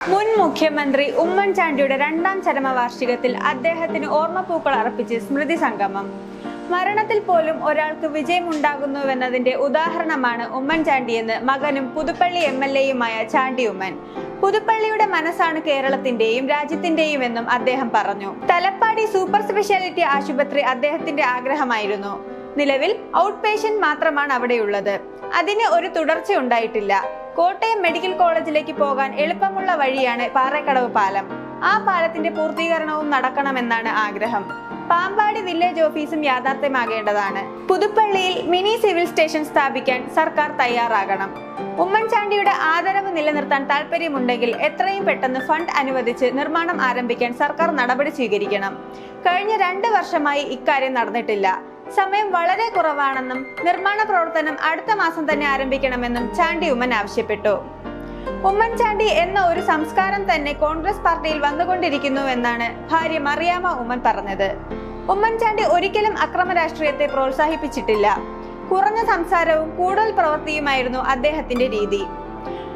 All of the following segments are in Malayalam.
മുൻ മുഖ്യമന്ത്രി ഉമ്മൻചാണ്ടിയുടെ രണ്ടാം ചരമവാർഷികത്തിൽ അദ്ദേഹത്തിന് ഓർമ്മപ്പൂക്കൾ അർപ്പിച്ച് സ്മൃതി സംഗമം. മരണത്തിൽ പോലും ഒരാൾക്ക് വിജയമുണ്ടാകുന്നുവെന്നതിന്റെ ഉദാഹരണമാണ് ഉമ്മൻചാണ്ടിയെന്ന് മകനും പുതുപ്പള്ളി എം എൽ എയുമായ ചാണ്ടി ഉമ്മൻ പുതുപ്പള്ളിയുടെ മനസ്സാണ് കേരളത്തിന്റെയും രാജ്യത്തിന്റെയും എന്നും അദ്ദേഹം പറഞ്ഞു. തലപ്പാടി സൂപ്പർ സ്പെഷ്യാലിറ്റി ആശുപത്രി അദ്ദേഹത്തിന്റെ ആഗ്രഹമായിരുന്നു. നിലവിൽ ഔട്ട് പേഷ്യന്റ് മാത്രമാണ് അവിടെയുള്ളത്. അതിന് ഒരു തുടർച്ച ഉണ്ടായിട്ടില്ല കോട്ടയം മെഡിക്കൽ കോളേജിലേക്ക് പോകാൻ എളുപ്പമുള്ള വഴിയാണ് പാറക്കടവ് പാലം. ആ പാലത്തിന്റെ പൂർത്തീകരണവും നടക്കണമെന്നാണ് ആഗ്രഹം. പാമ്പാടി വില്ലേജ് ഓഫീസും യാഥാർത്ഥ്യമാകേണ്ടതാണ്. പുതുപ്പള്ളിയിൽ മിനി സിവിൽ സ്റ്റേഷൻ സ്ഥാപിക്കാൻ സർക്കാർ തയ്യാറാകണം. ഉമ്മൻചാണ്ടിയുടെ ആദരവ് നിലനിർത്താൻ താല്പര്യമുണ്ടെങ്കിൽ എത്രയും പെട്ടെന്ന് ഫണ്ട് അനുവദിച്ച് നിർമ്മാണം ആരംഭിക്കാൻ സർക്കാർ നടപടി സ്വീകരിക്കണം. കഴിഞ്ഞ രണ്ട് വർഷമായി ഇക്കാര്യം നടന്നിട്ടില്ല. സമയം വളരെ കുറവാണെന്നും നിർമ്മാണ പ്രവർത്തനം അടുത്ത മാസം തന്നെ ആരംഭിക്കണമെന്നും ചാണ്ടി ഉമ്മൻ ആവശ്യപ്പെട്ടു. ഉമ്മൻചാണ്ടി എന്ന ഒരു സംസ്കാരം തന്നെ കോൺഗ്രസ് പാർട്ടിയിൽ വന്നുകൊണ്ടിരിക്കുന്നുവെന്നാണ് ഭാര്യ മറിയാമ ഉമ്മൻ പറഞ്ഞത്. ഉമ്മൻചാണ്ടി ഒരിക്കലും അക്രമ രാഷ്ട്രീയത്തെ പ്രോത്സാഹിപ്പിച്ചിട്ടില്ല. കുറഞ്ഞ സംസാരവും കൂടുതൽ പ്രവൃത്തിയുമായിരുന്നു അദ്ദേഹത്തിന്റെ രീതി.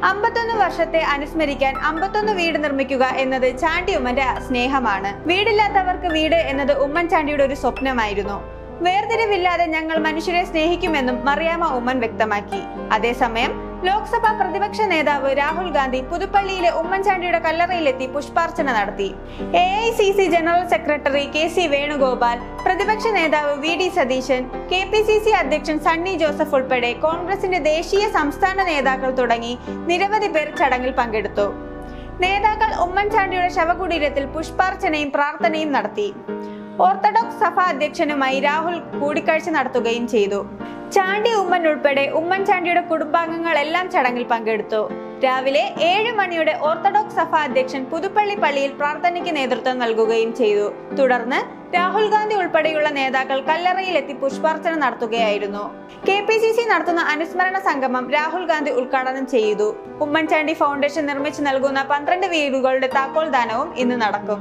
അമ്പത്തൊന്ന് വർഷത്തെ അനുസ്മരിക്കാൻ അമ്പത്തൊന്ന് വീട് നിർമ്മിക്കുക എന്നത് ചാണ്ടി ഉമ്മന്റെ സ്നേഹമാണ്. വീടില്ലാത്തവർക്ക് വീട് എന്നത് ഉമ്മൻചാണ്ടിയുടെ ഒരു സ്വപ്നമായിരുന്നു. വേർതിരിവില്ലാതെ ഞങ്ങൾ മനുഷ്യരെ സ്നേഹിക്കുമെന്നും മറിയാമ ഉമ്മൻ വ്യക്തമാക്കി. അതേസമയം ലോക്സഭാ പ്രതിപക്ഷ നേതാവ് രാഹുൽ ഗാന്ധി പുതുപ്പള്ളിയിലെ ഉമ്മൻചാണ്ടിയുടെ കല്ലറയിലെത്തി പുഷ്പാർച്ചന നടത്തി. A I C C general secretary K C Venugopal പ്രതിപക്ഷ നേതാവ് V D Satheesan K P C C അധ്യക്ഷൻ സണ്ണി ജോസഫ് ഉൾപ്പെടെ കോൺഗ്രസിന്റെ ദേശീയ സംസ്ഥാന നേതാക്കൾ തുടങ്ങി നിരവധി പേർ ചടങ്ങിൽ പങ്കെടുത്തു. നേതാക്കൾ ഉമ്മൻചാണ്ടിയുടെ ശവകുടീരത്തിൽ പുഷ്പാർച്ചനയും പ്രാർത്ഥനയും നടത്തി. ഓർത്തഡോക്സ് സഭ അധ്യക്ഷനുമായി രാഹുൽ കൂടിക്കാഴ്ച നടത്തുകയും ചെയ്തു. ചാണ്ടി ഉമ്മൻ ഉൾപ്പെടെ ഉമ്മൻചാണ്ടിയുടെ കുടുംബാംഗങ്ങളെല്ലാം ചടങ്ങിൽ പങ്കെടുത്തു. രാവിലെ ഏഴ് മണിയുടെ ഓർത്തഡോക്സ് സഭ അധ്യക്ഷൻ പുതുപ്പള്ളി പള്ളിയിൽ പ്രാർത്ഥനയ്ക്ക് നേതൃത്വം നൽകുകയും ചെയ്തു. തുടർന്ന് രാഹുൽ ഗാന്ധി ഉൾപ്പെടെയുള്ള നേതാക്കൾ കല്ലറയിലെത്തി പുഷ്പാർച്ചന നടത്തുകയായിരുന്നു. കെ പി സി സി നടത്തുന്ന അനുസ്മരണ സംഗമം രാഹുൽ ഗാന്ധി ഉദ്ഘാടനം ചെയ്തു. ഉമ്മൻചാണ്ടി ഫൗണ്ടേഷൻ നിർമ്മിച്ചു നൽകുന്ന പന്ത്രണ്ട് വീടുകളുടെ താക്കോൽദാനവും ഇന്ന് നടക്കും.